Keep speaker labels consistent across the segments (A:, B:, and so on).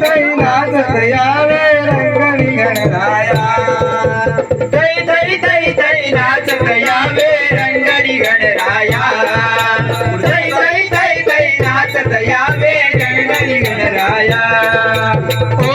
A: జై నాథ దయాలే రంగని గణనాయా జై జై
B: జై జై నాథ దయాలే రంగని గణనాయా జై జై జై జై నాథ దయాలే రంగని గణనాయా ఓ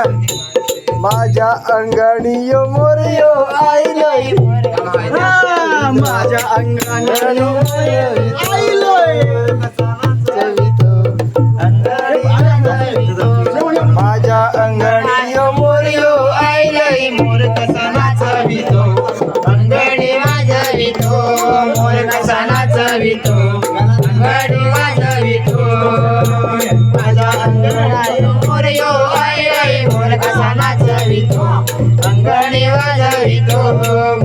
A: हे गाणं माझ्या अंगणीयो मोरयो आईलोय. हा, माझ्या अंगणी आईलोय. माझ्या अंगणीयो मोरयो
B: आईलई मोर कसा नाचवितो अंगडी वाजवितो मोर कसा नाचवितो अंगडी वाजवितो माझा अंगणाय मोर वाजवितो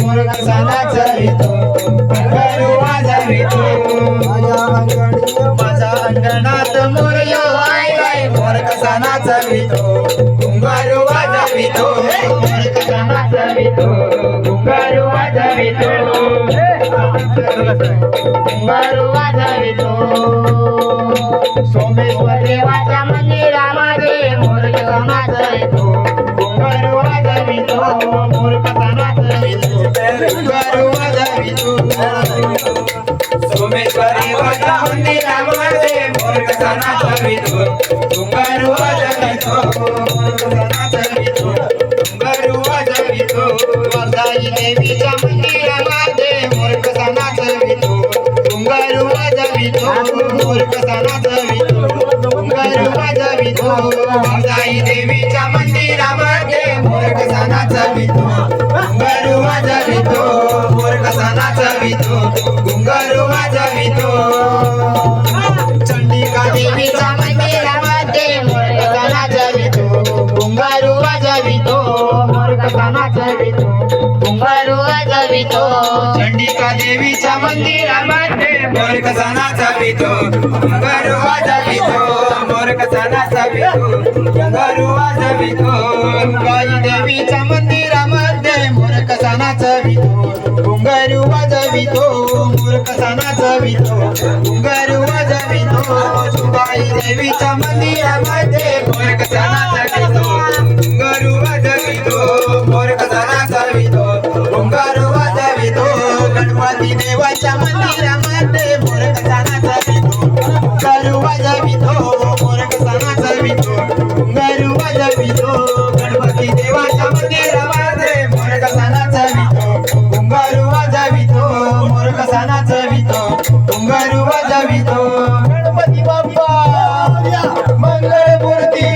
B: मोर कसा नाचवितो अंगडी वाजवितो
A: माझ्या
B: अंगणात मोर यो आईलई मोर कसा नाचवितो घुंगारू वाजवितो मोर कसा नाचवितो घुंगारू वाजवितो घुंगारू वाजवितो सोमेश्वर देवाच्या घुंगारू वाजवितो सोमेश्वरी वाजा मंदिरामध्ये मोर कसा नाचवितो घुंगारू वाजवितो मोर कसा नाचवितो घुंगारू वाजवितो वाजाई देवीच्या मंदिरामध्ये मोर देवीच्या मंदिरामध्ये मोर कसा नाचवितो घुंगारू चंडिका देवीच्या मंदिरामध्ये मोर कसा नाचवितो घुंगारू वाजवितो मोर कसा नाचवितो घुंगारू वाजवितो गाई देवीच्या मंदिरामध्ये मोर कसा नाचवितो घुंगारू वाजवितो मोर कसा नाचवितो घुंगारू वाजवितो गाई देवीच्या मंदिरामध्ये मोर कसा नाचवितो देवाच्या मंदिरामध्ये मोरक जानाचा विधो गंगारू वाजवितो मोरक विधो गणपती देवाच्या मंदिरामध्ये मोरक जानाचा विधो गंगारू वाजवितो मोरक जानाचा विधो गंगारू वाजवितो गणपती बाप्पा मंगळमूर्ती.